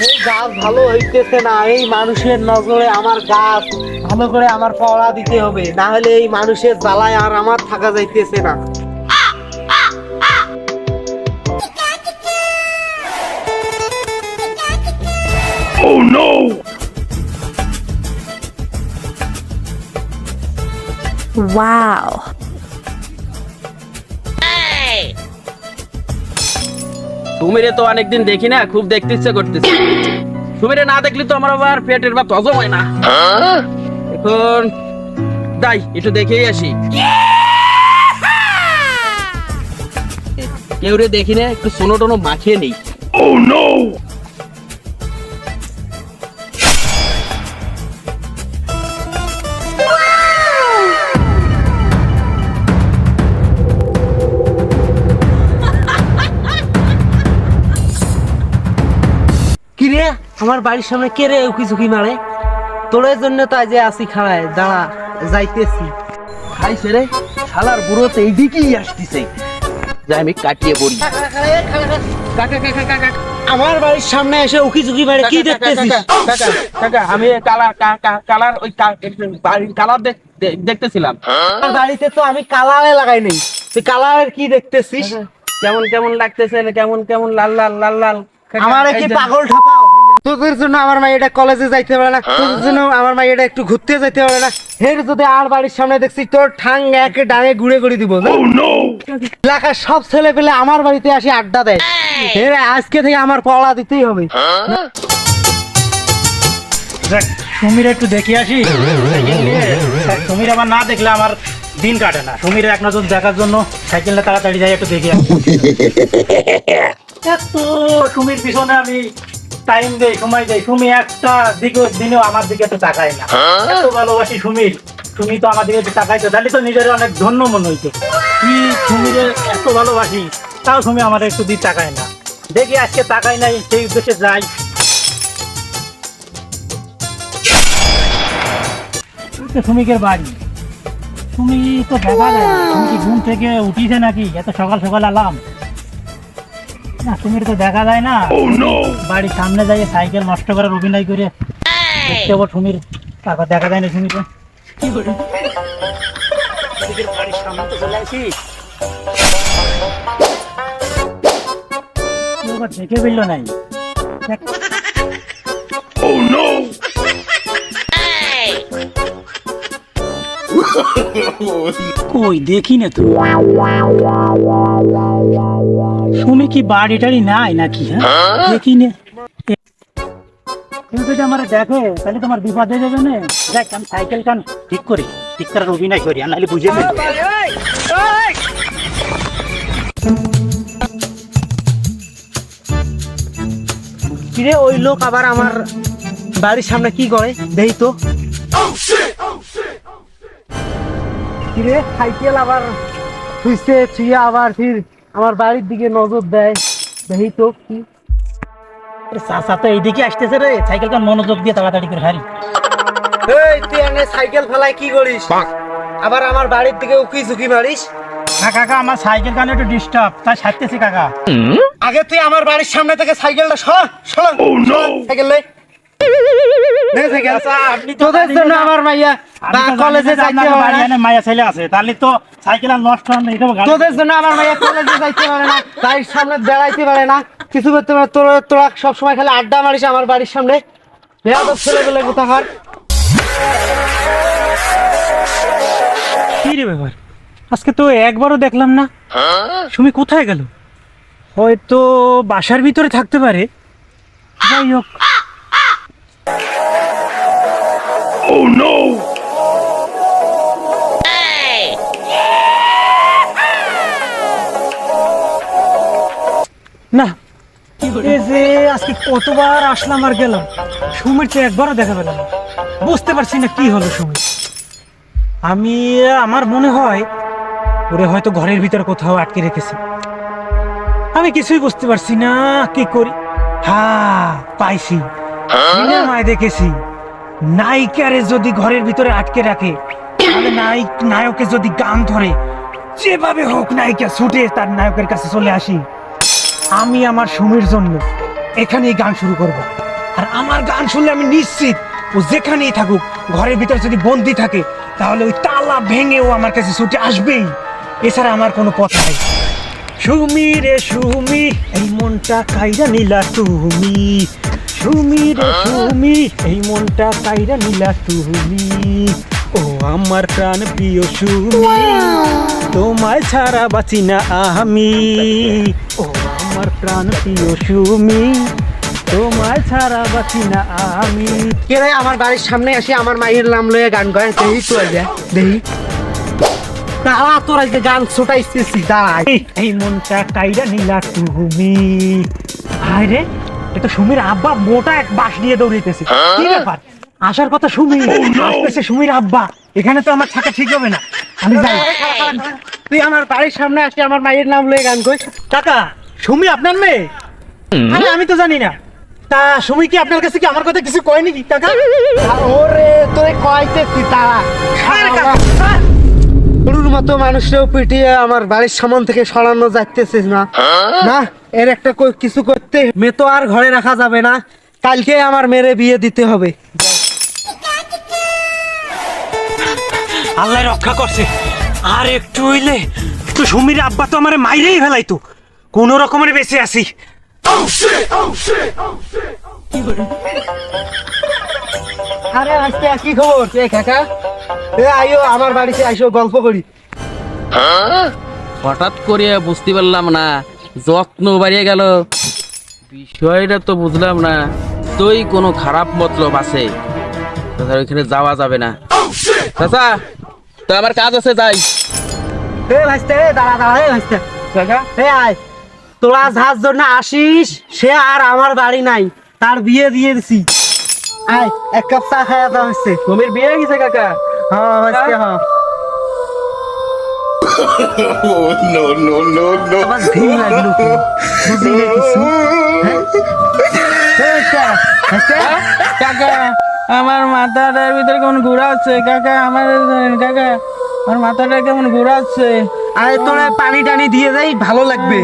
এই গাছ ভালো হইতেছে না এই মানুষের নজরে আমার গাছ ভালো করে আমার পড়া দিতে হবে না হলে এই মানুষের জ্বালায় আর আমার থাকা যাইতেছে না Wow. সুমিরে তো অনেকদিন দেখি না, খুব দেখতে ইচ্ছে করতেছে। সুমিরে না দেখলি তো আমার আবার পেটের ভাত হজম হয় না। এখন, যাই, একটু দেখেই আসি। কেউ রে দেখি না, একটু সোনো টোনো মাখিয়ে নেই। কি আমার বাড়ির সামনে কে রে উকি ঝুঁকি মারে? তোরের জন্য তাই যে আসি খাড়ায় দাঁড়া যাইতেছি। খাইছে রে শালার বুড়ো তো এইদিকেই আসতেছে। যাই আমি কাটিয়ে পড়ি। আমার বাড়ির সামনে এসে উকি ঝুঁকি মারে কি দেখতেছিস? কাকা আমি কালার কালার ওই কালার দেখতেছিলাম। আমার বাড়িতে তো আমি কালারে লাগাই নেই। তুই কালারের কি দেখতেছিস? কেমন কেমন লাগতেছে কেমন কেমন লাল লাল লাল লাল। আমার এই কি পাগল ঠাপাও তোদের জন্য আমার মেয়েটা কলেজে যাইতে পারে না। তোদের জন্য আমার মেয়েটা একটু ঘুরতে যাইতে পারে না। হের যদি আর বাড়ির সামনে দেখছি তোর ঠাং একে ডাঙে ঘুরে ঘুরে দিব না? এলাকার সব ছেলে পেলে আমার বাড়িতে আসি আড্ডা দেয়। হের আজকে থেকে আমার পড়া দিতেই হবে। দেখ সুমির একটু দেখে আসি। সুমির আবার না দেখলে আমার দিন কাটে না। সুমির এক নজর দেখার জন্য সাইকেলটা তাড়াতাড়ি যাই একটু দেখে আসি। এত সুমির পিছনে আমি টাইম দেই সময় দেই সুমি একটা দিকে দিনেও আমার দিকে তো তাকায় না। এত ভালোবাসি সুমির। তুমি তো আমার দিকে তাকাইছো তাহলে তো নিজের অনেক ধন্য মনে হইতো। কি সুমির এত ভালোবাসি তাও সুমি আমার একটু দিক তাকায় না। দেখি আজকে তাকাই নাই সেই উদ্দেশ্যে যাই। সুমিকের বাড়ি। তুমি তো দেখা যায় তুমি কি ঘুম থেকে উঠিছে নাকি? এত সকাল সকাল আলাম না তুমি তো দেখা যায় না। বাড়ির সামনে যাই সাইকেল নষ্ট করার অভিনয় করে দেখতে পাবো সুমির। তারপর দেখা যায় না বাড়ির সামনে তো চলে আসি। দেখে ফেলল নাই। দেখ কই দেখি না তো। সুমি কি বাড়ি টাড়ি নাই নাকি হ্যাঁ? দেখি না। তুমি যদি আমার দেখো তাহলে তোমার বিপদ হয়ে যাবে না। দেখ আমি সাইকেল কান ঠিক করি ঠিক করার অভিনয় করি আর নাহলে বুঝে ফেলব কিরে ওই লোক আবার আমার বাড়ির সামনে কি করে? দেই তো। কিরে? সাইকেল আবার থুইয়া আবার ফির আমার বাড়ির দিকে নজর দেয়। দেই তো কি। চাচা তো এইদিকে আসতেছে রে সাইকেল কান মনোযোগ দিয়ে তাড়াতাড়ি করে হারি এই তুই এনে সাইকেল ফেলায় কি করিস? আবার আমার বাড়ির দিকে উকি ঝুঁকি মারিস? না কাকা আমার সাইকেল কান একটু ডিস্টার্ব তাই সারতেছি কাকা। আগে তুই আমার বাড়ির সামনে থেকে সাইকেলটা সর সর সাইকেল নে তোদের জন্য আমার মাইয়া বা কলেজে যাইতে পারে। না মায়া ছেলে আছে তাহলে তো সাইকেল আর নষ্ট হয় না এটা তোদের জন্য আমার মাইয়া কলেজে যাইতে পারে না বাড়ির সামনে দাঁড়াইতে পারে না। কিছু করতে পারে তোরা তোরা সবসময় খালি আড্ডা মারিস আমার বাড়ির সামনে। বেয়াদব ছেলেগুলো কোথাকার কি রে ব্যাপার? আজকে তো একবারও দেখলাম না। সুমি কোথায় গেল? হয়তো বাসার ভিতরে থাকতে পারে। যাই হোক। না এই যে আজকে কতবার আসলাম আর গেলাম সুমির তো একবারও দেখা পেলাম বুঝতে পারছি না কি হলো সুমির। আমি আমার মনে হয় ওরে হয়তো ঘরের ভিতরে কোথাও আটকে রেখেছে। আমি কিছুই বুঝতে পারছি না কি করি। হ্যাঁ পাইছি। সিনেমায় দেখেছি। নায়িকারে যদি ঘরের ভিতরে আটকে রাখে, তাহলে নায়ক, নায়কে যদি গান ধরে, যেভাবে হোক নায়িকা ছুটে তার নায়কের কাছে চলে আসি। আমি আমার সুমির জন্য এখানেই গান শুরু করব। আর আমার গান শুনলে আমি নিশ্চিত ও যেখানেই থাকুক, ঘরের ভিতরে যদি বন্দি থাকে, তাহলে ওই তালা ভেঙে ও আমার কাছে ছুটে আসবেই। এছাড়া আমার কোনো পথ নাই। সুমি রে সুমি, এই মনটা কাইরা নিলা তুমি। সুমি রে সুমি এই মনটা কাইরা নিলা তুমি। ও আমার প্রাণ প্রিয় সুমি তোমায় ছাড়া বাঁচি না আমি। ও আমার প্রাণ প্রিয় সুমি তোমায় ছাড়া বাঁচি না আমি। কে রে আমার বাড়ির সামনে আসি আমার মায়ের নাম লয়ে গান গায়? দেহি তো দেহি তারা তোর আজকে গান ছোটাইতেছি দাঁড়াই এই- এই মনটা কাইরা নিলা তুমি। আরে এটা সুমির আব্বা মোটা এক বাস নিয়ে দৌড়াইতেছে। কি ব্যাপার? আসার কথা সুমি। আসতেছে সুমির আব্বা। এখানে তো আমার থাকা ঠিক হবে না। আমি যাই। তুই আমার বাড়ির সামনে আসি আমার মায়ের নাম লয়ে গান কই কাকা সুমি আপনার মেয়ে? আরে আমি তো জানি না। তা সুমি কি আপনার কাছে কি আমার কথা কিছু কয় নাকি কাকা? ওরে তোরে কইতেছি তারা! গরুর মতো মানুষকেও পিটিয়ে আমার বাড়ির সামন থেকে সরানো যাইতেছিস না। না এর একটা কিছু করতে মেয়ে তো আর ঘরে রাখা যাবে না। কালকে আমার মেরে বিয়ে দিতে হবে। আল্লাহ রক্ষা করছে। আর একটু হইলে তো সুমির আব্বা তো আমার মাইরেই ফেলাইতো। কোন রকমের বেঁচে আছি। আরে আজকে কি খবর। কে কাকা? এ আইও আমার বাড়িতে আইসো গল্প করি। হঠাৎ করে বুঝতে পারলাম না যত্ন বাড়িয়ে গেল। বিষয়টা তো বুঝলাম না তুই কোনো খারাপ মতলব আছে। তাছাড়া ওইখানে যাওয়া যাবে না। চাচা তো আমার কাজ আছে যাই। এ ভাইস্তে এ দাঁড়া দাঁড়া এ ভাইস্তে। কাকা এ আয়। তোরা যার জন্য আসিস সে আর আমার বাড়ি নাই তার বিয়ে দিয়ে দিছি। আয় এক কাপ চা খাওয়া দাওয়া হচ্ছে তুমির বিয়ে গেছে কাকা? হ্যাঁ হচ্ছে হ্যাঁ। No, no, no, no. আবার ভিড় লাগল না কিছু? হ্যাঁ? কাকা আমার মাথাটার ভিতরে কেমন ঘুরাচ্ছে কাকা আমার কাকা আমার মাথাটা কেমন ঘুরাচ্ছে আয় তোরা পানি টানি দিয়ে যাই ভালো লাগবে।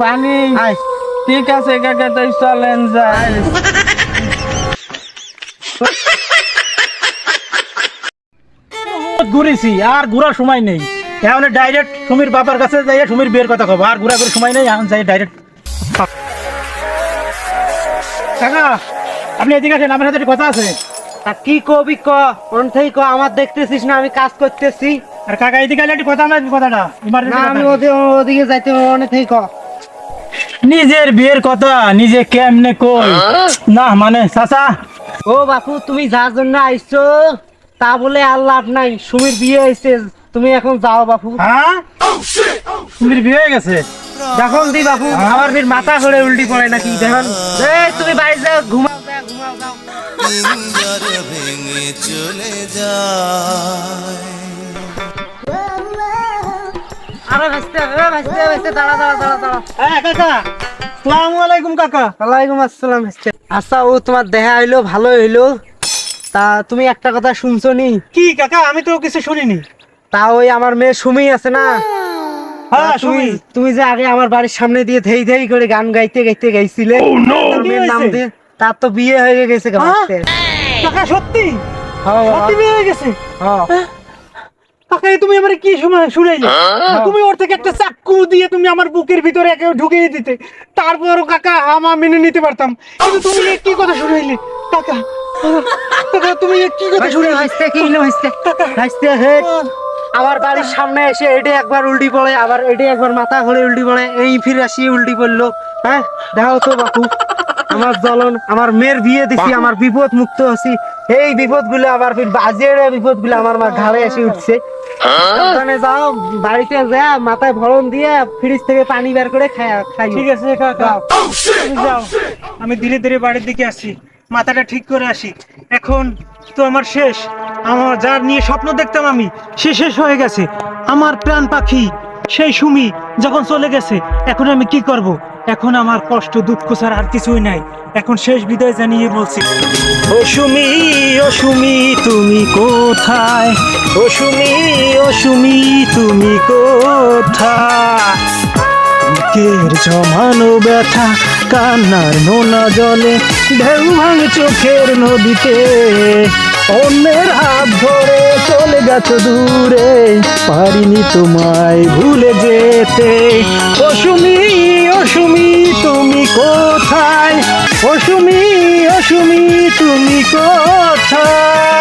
পানি? আয়। ঠিক আছে কাকা তাই চলেন যাই। ঘুরেছি আর ঘোরার সময় নেই। এখন ডাইরেক্ট সুমির বাবার কাছে যাই সুমির বিয়ের কথা কব আর ঘোরা ঘুরে সময় নেই এখন যাই ডাইরেক্ট কাকা আপনি এদিকে আসেন আমার সাথে একটু কথা আছে। তা কি কবি ক কোন থেকে ক আমার দেখতেছিস না আমি কাজ করতেছি। আর কাকা এদিকে আলে একটু কথা আমার কথাটা। না আমি ওদের ওদিকে যাইতে অনেক থেকে ক। নিজের বিয়ের কথা নিজে কেমনে কই? না মানে চাচা। ও বাপু তুমি যার জন্য আইছো? তা বলে আর লাভ নাই। সুমির বিয়ে হয়েছে তুমি এখন যাও বাপু। হ্যাঁ? সুমির বিয়ে হয়ে গেছে। দেখুন দি বাপু আমার ফির মাথা ঘুরে উল্টি পড়ে নাকি দেখুন। এই তুমি বাইরে যাও ঘুমাও যাও ঘুমাও যাও। ভেঙে চলে যায় আরে ভাসতে আরে ভাসতে ভাসতে দাঁড়া দাঁড়া দাঁড়া দাঁড়া। হ্যাঁ কাকা সালামু আলাইকুম কাকা। ওয়ালাইকুম আসসালাম আচ্ছা ও তোমার দেখা হইল ভালো হইল। তা তুমি একটা কথা শুনছো নি কি কাকা? আমি তো কিছু শুনিনি। তা ওই আমার মেয়ে সুমি আছে না? হ্যাঁ তুমি সুমি। তুমি যে আগে আমার বাড়ির সামনে দিয়ে ধেই ধেই করে গান গাইতে গাইতে গাইছিলে তার মেয়ের নাম দিয়ে তার তো বিয়ে হয়ে গেছে হ্যাঁ? কাকা সত্যি? হ্যাঁ, সত্যি বিয়ে হয়ে গেছে? হ্যাঁ। কাকা তুমি আমার কি সময় শুনাইলে? তুমি ওর থেকে একটা চাক্কু দিয়ে তুমি আমার বুকের ভিতরে একে ঢুকিয়ে দিতে। তারপরও কাকা আমার মেনে নিতে পারতাম। কিন্তু তুমি কি কথা শুনাইলে? কাকা তুমি কি কথা শুনাইলে ভাসতে, কি হলো ভাসতে? ভাসতে, হে, আমার বাড়ির সামনে এসে এটি একবার উল্টি পড়ে আবার এটি একবার মাথা ঘুরে উল্টি পড়ে এই ফিরে আসি উল্টি পড়ল। হ্যাঁ দেখো তো বাপু। আমার জ্বলন আমার মেয়ের বিয়ে দিছি আমার বিপদ মুক্ত আছি এই বিপদগুলো আবার ফির বাজের বিপদগুলো আমার মা ঘাড়ে এসে উঠছে। ওখানে যাও বাড়িতে যা মাথায় ভরণ দিয়ে ফ্রিজ থেকে পানি বের করে খাই খাই ঠিক আছে যাও। আমি ধীরে ধীরে বাড়ির দিকে আসি। মাথাটা ঠিক করে আসি। এখন তো আমার শেষ। আমার যার নিয়ে স্বপ্ন দেখতাম আমি, সে শেষ হয়ে গেছে। আমার প্রাণ পাখি, সেই সুমি যখন চলে গেছে, এখন আমি কি করব? এখন আমার কষ্ট, দুঃখ ছাড়া আর কিছুই নাই। এখন শেষ বিদায় জানিয়ে বলছি। ও সুমি ও সুমি, তুমি কোথায়? ও সুমি ও সুমি, তুমি কোথায়? বুকের জমানো ব্যথা, কান্নার নোনা জলে, ঢেউ ভাঙে চোখের নদীতে। অন্যের হাত ধরে চলে গেছো দূরে, পারিনি তোমায় ভুলে যেতে। অসুমি অসুমি, তুমি কোথায়? অসুমি অসুমি, তুমি কোথায়?